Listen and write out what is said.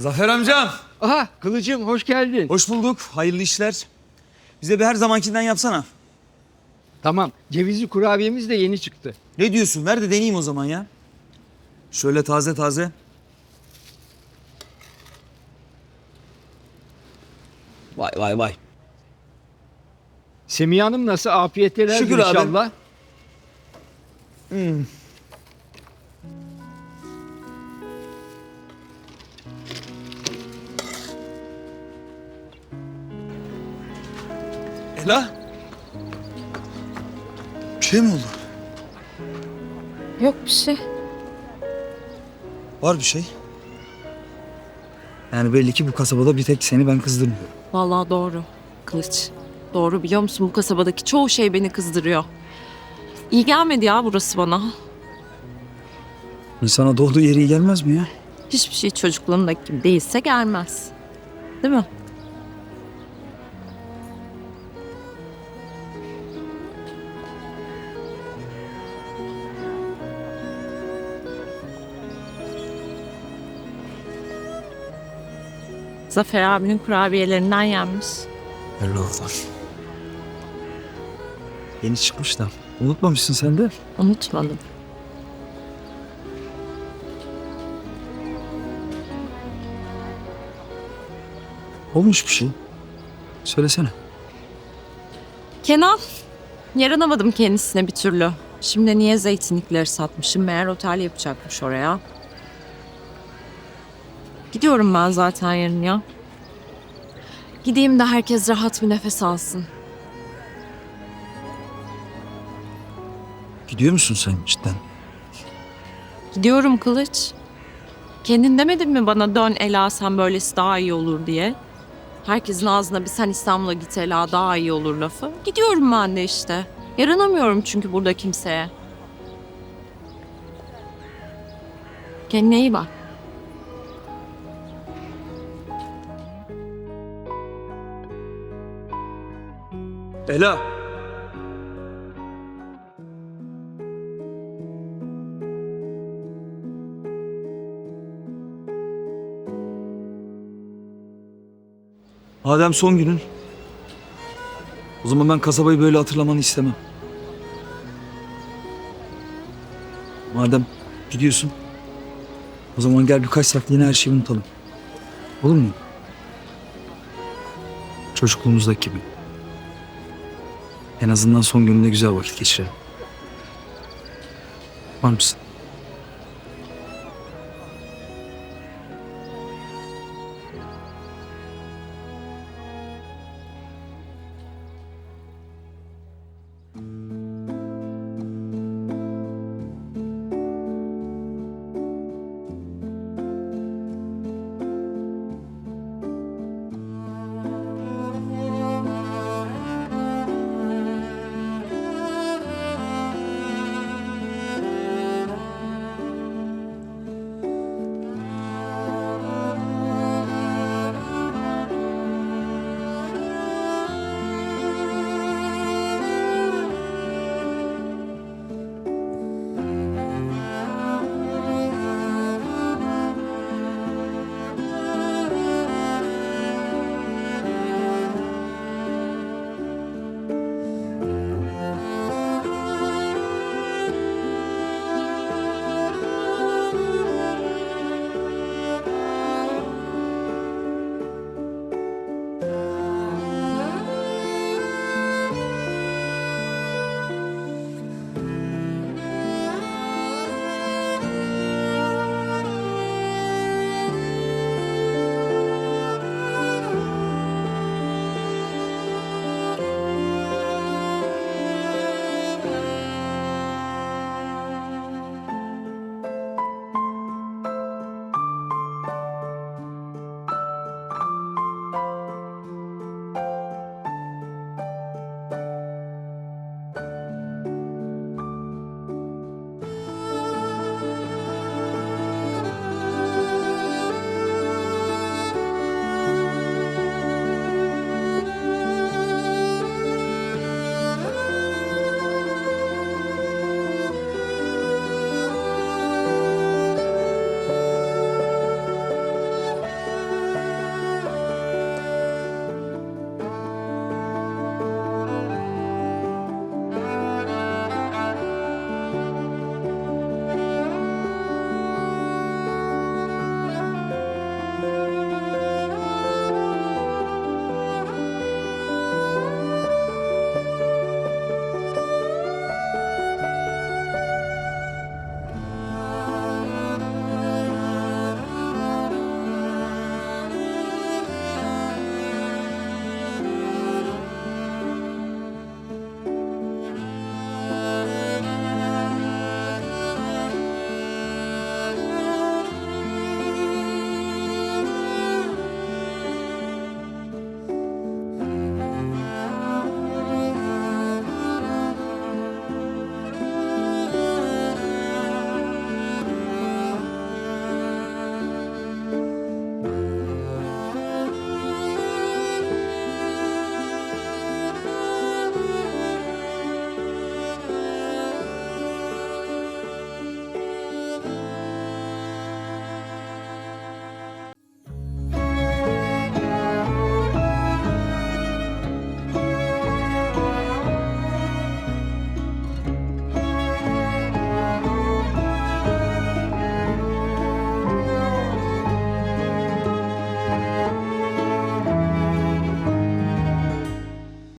Zafer amcam. Aha Kılıcım hoş geldin. Hoş bulduk. Hayırlı işler. Bize bir her zamankinden yapsana. Tamam cevizli kurabiyemiz de yeni çıktı. Ne diyorsun? Ver de deneyeyim o zaman ya. Şöyle taze taze. Vay vay vay. Semiha Hanım nasıl afiyetler Şükür abi. inşallah. Ela. Bir şey mi oldu? Yok bir şey. Var bir şey. Yani belli ki bu kasabada bir tek seni ben kızdırmıyorum. Vallahi doğru. Kılıç. Doğru biliyor musun bu kasabadaki çoğu şey beni kızdırıyor. İyi gelmedi ya burası bana. İnsana doğduğu yeri iyi gelmez mi ya? Hiçbir şey çocukluğundaki gibi değilse gelmez. Değil mi? Zafer abinin kurabiyelerinden yenmiş. Öyle oldu. Yeni çıkmış da. Unutmamışsın sen de. Unutmadım. Olmuş bir şey. Söylesene. Kenan, yaranamadım kendisine bir türlü. Şimdi niye zeytinlikleri satmışım? Meğer otel yapacakmış oraya. Gidiyorum ben zaten yarın ya. Gideyim de herkes rahat bir nefes alsın. Gidiyor musun sen cidden? Gidiyorum Kılıç. Kendin demedin mi bana dön Ela sen böylesi daha iyi olur diye? Herkesin ağzına bir sen İstanbul'a git Ela daha iyi olur lafı. Gidiyorum ben de işte. Yaranamıyorum çünkü burada kimseye. Kendine iyi bak. Ela. Madem son günün. O zaman ben kasabayı böyle hatırlamanı istemem. Madem gidiyorsun. O zaman gel birkaç saatliğine her şeyi unutalım. Olur mu? Çocukluğumuzdaki gibi. En azından son gününde güzel vakit geçirelim. Var mısın?